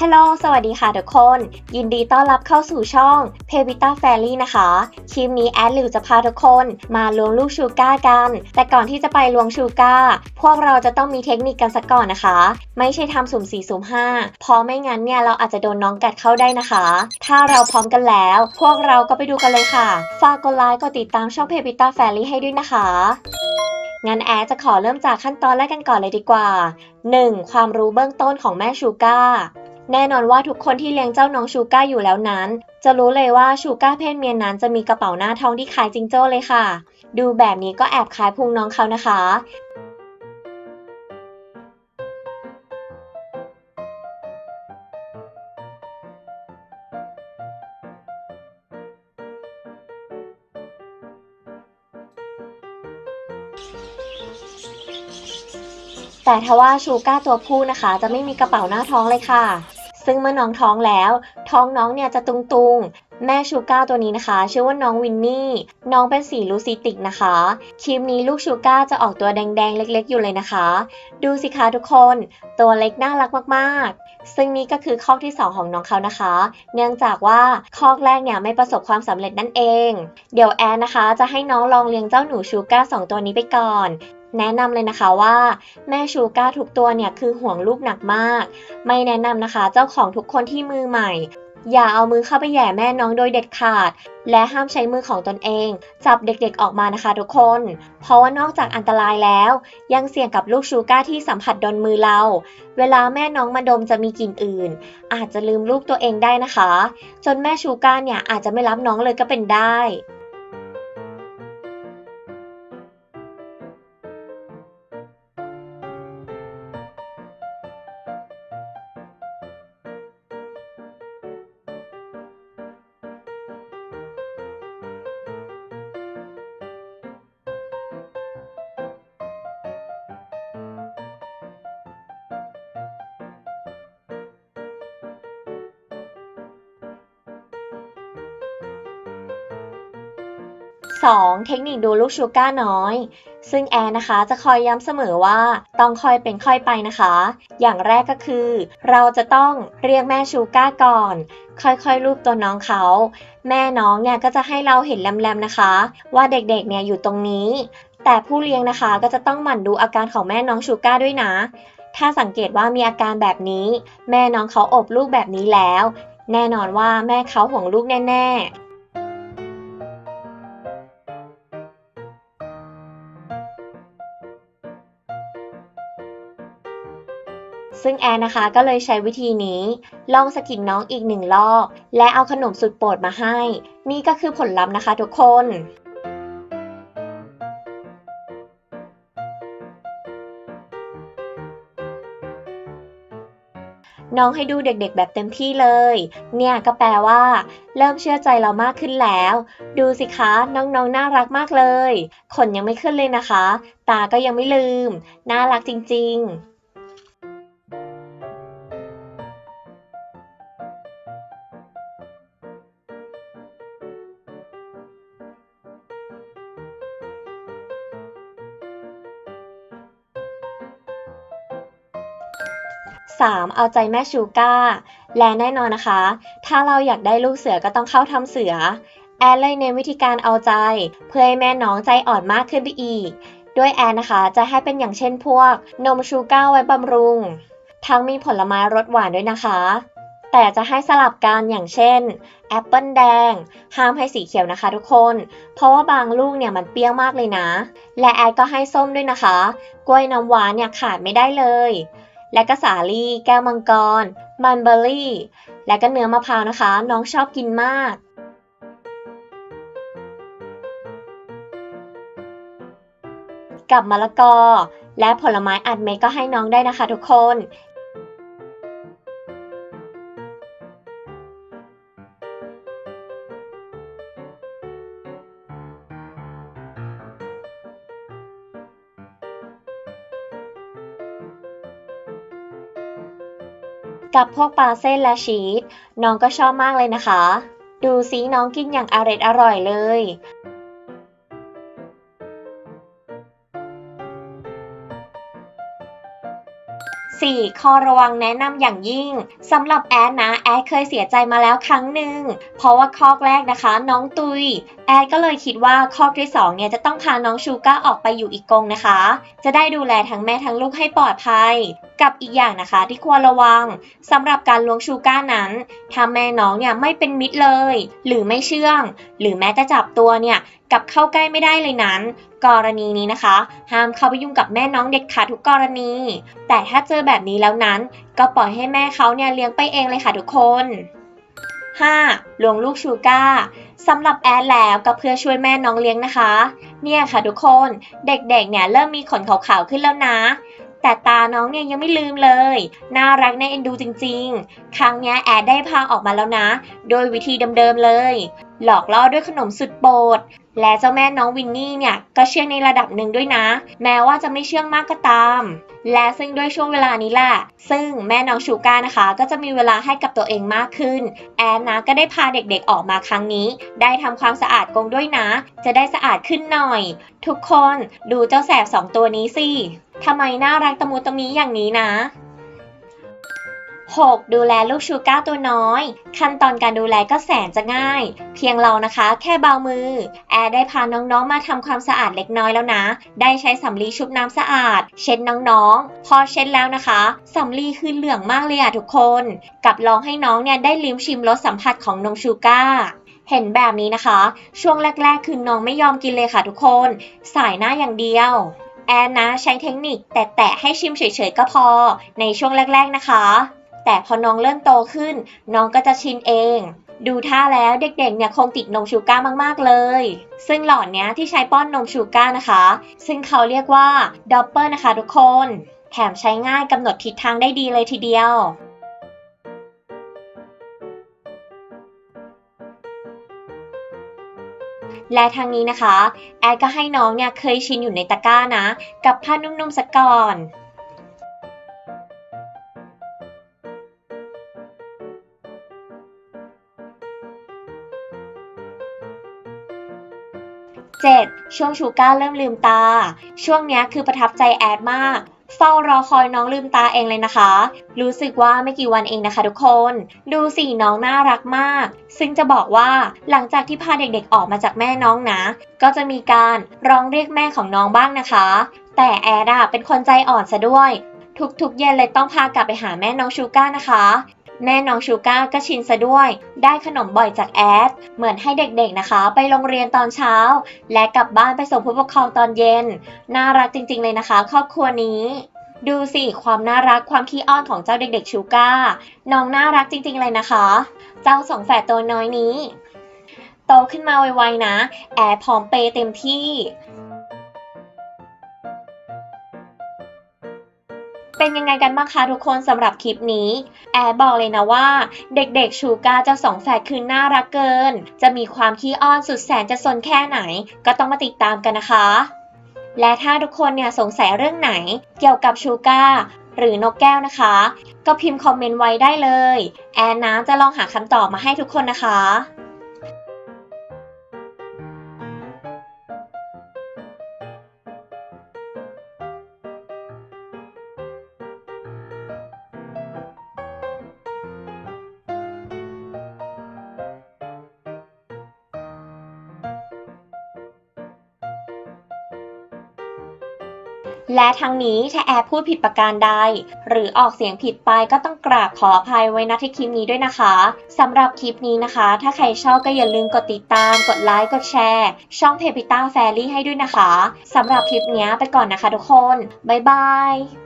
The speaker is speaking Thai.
ฮัลโหล สวัสดีค่ะทุกคน ยินดีต้อนรับเข้าสู่ช่อง p e v i t a Family นะคะ คลิปนี้แอดลิวจะพาทุกคนมาล้วงลูกชูก้ากัน แต่ก่อนที่จะไปล้วงชูก้า พวกเราจะต้องมีเทคนิคกันสักก่อนนะคะ ไม่ใช่ทำสุ่ม4สุ่ม5เพราะไม่งั้นเนี่ยเราอาจจะโดนน้องกัดเข้าได้นะคะ ถ้าเราพร้อมกันแล้ว พวกเราก็ไปดูกันเลยค่ะ ฝากกดไลค์ กดติดตามช่อง p e v i t a Family ให้ด้วยนะคะงั้นแอดจะขอเริ่มจากขั้นตอนแรกกันก่อนเลยดีกว่า 1. ความรู้เบื้องต้นของแม่ชูก้า แน่นอนว่าทุกคนที่เลี้ยงเจ้าน้องชูก้าอยู่แล้วนั้น จะรู้เลยว่าชูก้าเพศเมียนั้นจะมีกระเป๋าหน้าท้องที่คล้ายจิงโจ้เลยค่ะ ดูแบบนี้ก็แอบคล้ายพุงน้องเขานะคะ แต่ทว่าชูก้าตัวผู้นะคะ จะไม่มีกระเป๋าหน้าท้องเลยค่ะ ซึ่งเมื่อน้องท้องแล้ว ท้องน้องเนี่ยจะตุงๆ แม่ชูก้าตัวนี้นะคะ ชื่อว่าน้องวินนี่ น้องเป็นสีลูซิติกนะคะ คลิปนี้ลูกชูก้าจะออกตัวแดงๆ เล็กๆ อยู่เลยนะคะ ดูสิคะทุกคน ตัวเล็กน่ารักมากๆ ซึ่งนี่ก็คือข้อที่ 2 ของน้องเขานะคะ เนื่องจากว่าข้อแรกเนี่ยไม่ประสบความสำเร็จนั่นเอง เดี๋ยวแอนนะคะ จะให้น้องลองเลี้ยงเจ้าหนูชูก้าสองตัวนี้ไปก่อน แนะนำเลยนะคะว่าแม่ชูก้าทุกตัวเนี่ยคือห่วงลูกหนักมาก ไม่แนะนำนะคะ เจ้าของทุกคนที่มือใหม่ อย่าเอามือเข้าไปแย่แม่น้องโดยเด็ดขาด และห้ามใช้มือของตนเอง จับเด็กๆออกมานะคะทุกคน เพราะว่านอกจากอันตรายแล้ว ยังเสี่ยงกับลูกชูก้าที่สัมผัสโดนมือเรา เวลาแม่น้องมาดมจะมีกลิ่นอื่น อาจจะลืมลูกตัวเองได้นะคะ จนแม่ชูก้าเนี่ยอาจจะไม่รับน้องเลยก็เป็นได้ 2. เทคนิคดูลูกชูก้าน้อย ซึ่งแอนนะคะจะคอยย้ำเสมอว่าต้องคอยเป็นค่อยไปนะคะ อย่างแรกก็คือ เราจะต้องเรียกแม่ชูก้าก่อน ค่อยๆรูปตัวน้องเขา แม่น้องเนี่ยก็จะให้เราเห็นแลมๆนะคะ ว่าเด็กๆเนี่ยอยู่ตรงนี้ แต่ผู้เลี้ยงนะคะก็จะต้องหมั่นดูอาการของแม่น้องชูก้าด้วยนะ ถ้าสังเกตว่ามีอาการแบบนี้ แม่น้องเขาอบลูกแบบนี้แล้ว แน่นอนว่าแม่เขาห่วงลูกแน่ๆ ซึ่งแอนนะคะก็เลยใช้วิธีนี้ ลองสะกิดน้องอีกหนึ่งรอบ และเอาขนมสุดโปรดมาให้ นี่ก็คือผลลัพธ์นะคะทุกคนน้องให้ดูเด็กๆ แบบเต็มที่เลย เนี่ยก็แปลว่า เริ่มเชื่อใจเรามากขึ้นแล้ว ดูสิคะน้องๆนน่ารักมากเลย ขนยังไม่ขึ้นเลยนะคะ ตาก็ยังไม่ลืม น่ารักจริง ๆ 3. เอาใจแม่ชูก้า และแน่นอนนะคะ ถ้าเราอยากได้ลูกเสือก็ต้องเข้าทำเสือ แอนเลยเน้นวิธีการเอาใจ เพื่อให้แม่น้องใจอ่อนมากขึ้นไปอีก ด้วยแอนนะคะจะให้เป็นอย่างเช่นพวก นมชูก้าไว้บำรุง ทั้งมีผลไม้รสหวานด้วยนะคะ แต่จะให้สลับกันอย่างเช่นแอปเปิลแดง ห้ามให้สีเขียวนะคะทุกคน เพราะว่าบางลูกเนี่ยมันเปรี้ยวมากเลยนะ และแอนก็ให้ส้มด้วยนะคะ กล้วยน้ำว้าเนี่ยขาดไม่ได้เลย และก็สาลี่แก้วมังกร มันเบอร์รี่ และก็เนื้อมะพร้าวนะคะ น้องชอบกินมาก กับมะละกอ และผลไม้อัดเม็ดก็ให้น้องได้นะคะทุกคน กับพวกปลาเส้นและชีสน้องก็ชอบมากเลยนะคะ ดูซิน้องกินอย่างอร่อยอร่อยเลย 4. ข้อระวังแนะนำอย่างยิ่งสำหรับแอดนะแอดเคยเสียใจมาแล้วครั้งหนึ่งเพราะว่าข้อแรกนะคะ น้องตุย แอดก็เลยคิดว่าข้อที่2เนี่ยจะต้องพาน้องชูก้าออกไปอยู่อีกกรงนะคะ จะได้ดูแลทั้งแม่ทั้งลูกให้ปลอดภัย กับอีกอย่างนะคะที่ควรระวังสำหรับการล้วงชูก้านั้นถ้าแม่น้องเนี่ยไม่เป็นมิตรเลย หรือไม่เชื่อง หรือแม้จะจับตัวเนี่ยกับเข้าใกล้ไม่ได้เลยนั้นกรณีนี้นะคะ ห้ามเข้าไปยุ่งกับแม่น้องเด็ดขาดทุกกรณี แต่ถ้าเจอแบบนี้แล้วนั้น ก็ปล่อยให้แม่เขาเนี่ยเลี้ยงไปเองเลยค่ะทุกคน 5. ลวงลูกชูก้าสำหรับแอดแล้วก็เพื่อช่วยแม่น้องเลี้ยงนะคะ เนี่ยค่ะทุกคน เด็กๆ เนี่ยเริ่มมีขนขาวๆขึ้นแล้วนะ แต่ตาน้องเนี่ยยังไม่ลืมเลย น่ารักน่าเอ็นดูจริงๆ ครั้งนี้แอดได้พาออกมาแล้วนะ โดยวิธีเดิมๆเลย หลอกล่อด้วยขนมสุดโปรดและเจ้าแม่น้องวินนี่เนี่ยก็เชื่องในระดับหนึ่งด้วยนะ แม้ว่าจะไม่เชื่องมากก็ตาม และซึ่งด้วยช่วงเวลานี้แหละซึ่งแม่น้องชูก้านะคะ ก็จะมีเวลาให้กับตัวเองมากขึ้น แอนนะก็ได้พาเด็กๆออกมาครั้งนี้ ได้ทำความสะอาดกรงด้วยนะ จะได้สะอาดขึ้นหน่อย ทุกคนดูเจ้าแสบสองตัวนี้สิ ทำไมน่ารักตะมูตะมีอย่างนี้นะ 6. ดูแลลูกชูก้าตัวน้อย ขั้นตอนการดูแลก็แสนจะง่าย เพียงเรานะคะ แค่เบามือ แอร์ได้พาน้องๆมาทำความสะอาดเล็กน้อยแล้วนะ ได้ใช้สำลีชุบน้ำสะอาด เช็ดน้องๆ พอเช็ดแล้วนะคะสำลีคือเหลืองมากเลยอะทุกคน กับลองให้น้องเนี่ยได้ลิ้มชิมรสสัมผัสของนมชูก้าเห็นแบบนี้นะคะ ช่วงแรก ๆ คือน้องไม่ยอมกินเลยค่ะทุกคน สายหน้าอย่างเดียว แอนนะใช้เทคนิคแตะแตะให้ชิมเฉยๆก็พอ ในช่วงแรกๆนะคะ แต่พอน้องเริ่มโตขึ้น น้องก็จะชินเอง ดูท่าแล้วเด็กๆเนี่ยคงติดนมชูก้ามากๆเลย ซึ่งหลอดเนี้ยที่ใช้ป้อนนมชูก้านะคะ ซึ่งเขาเรียกว่าดอปเปอร์นะคะทุกคน แถมใช้ง่ายกำหนดทิศทางได้ดีเลยทีเดียว และทางนี้นะคะ แอดก็ให้น้องเนี่ยเคยชินอยู่ในตะกร้านะ กับผ้านุ่มๆสักก่อน 7. ช่วงชูก้าเริ่มลืมตา ช่วงนี้คือประทับใจแอดมาก เฝ้ารอคอยน้องลืมตาเองเลยนะคะ รู้สึกว่าไม่กี่วันเองนะคะทุกคน ดูสิน้องน่ารักมาก ซึ่งจะบอกว่าหลังจากที่พาเด็กๆออกมาจากแม่น้องนะ ก็จะมีการร้องเรียกแม่ของน้องบ้างนะคะ แต่แอดอะเป็นคนใจอ่อนซะด้วย ทุกๆเย็นเลยต้องพากลับไปหาแม่น้องชูก้านะคะ แม่น้องชูก้าก็ชินซะด้วย ได้ขนมบ่อยจากแอด เหมือนให้เด็กๆนะคะ ไปโรงเรียนตอนเช้า และกลับบ้านไปส่งผู้ปกครองตอนเย็น น่ารักจริงๆเลยนะคะ ครอบครัวนี้ ดูสิความน่ารักความขี้อ้อนของเจ้าเด็กๆชูก้า น้องน่ารักจริงๆเลยนะคะ เจ้าสองแฝดตัวน้อยนี้ โตขึ้นมาไวๆนะ แอร์พร้อมเปย์เต็มที่ เป็นยังไงกันบ้างคะทุกคนสำหรับคลิปนี้ แอร์บอกเลยนะว่า เด็กๆชูก้าเจ้าสองแฝดคือน่ารักเกิน จะมีความขี้อ้อนสุดแสนจะซนแค่ไหน ก็ต้องมาติดตามกันนะคะ และถ้าทุกคนเนี่ยสงสัยเรื่องไหน เกี่ยวกับชูก้าหรือนกแก้วนะคะ ก็พิมพ์คอมเมนต์ไว้ได้เลย แอนนะจะลองหาคำตอบมาให้ทุกคนนะคะ และทั้งนี้ถ้าแอร์พูดผิดประการใด หรือออกเสียงผิดไปก็ต้องกราบขออภัยไว้ณที่คลิปนี้ด้วยนะคะสำหรับคลิปนี้นะคะ ถ้าใครชอบก็อย่าลืมกดติดตาม กดไลค์กดแชร์ ช่องเพปิต้าแฟรี่ให้ด้วยนะคะสำหรับคลิปนี้ไปก่อนนะคะทุกคน บ๊ายบาย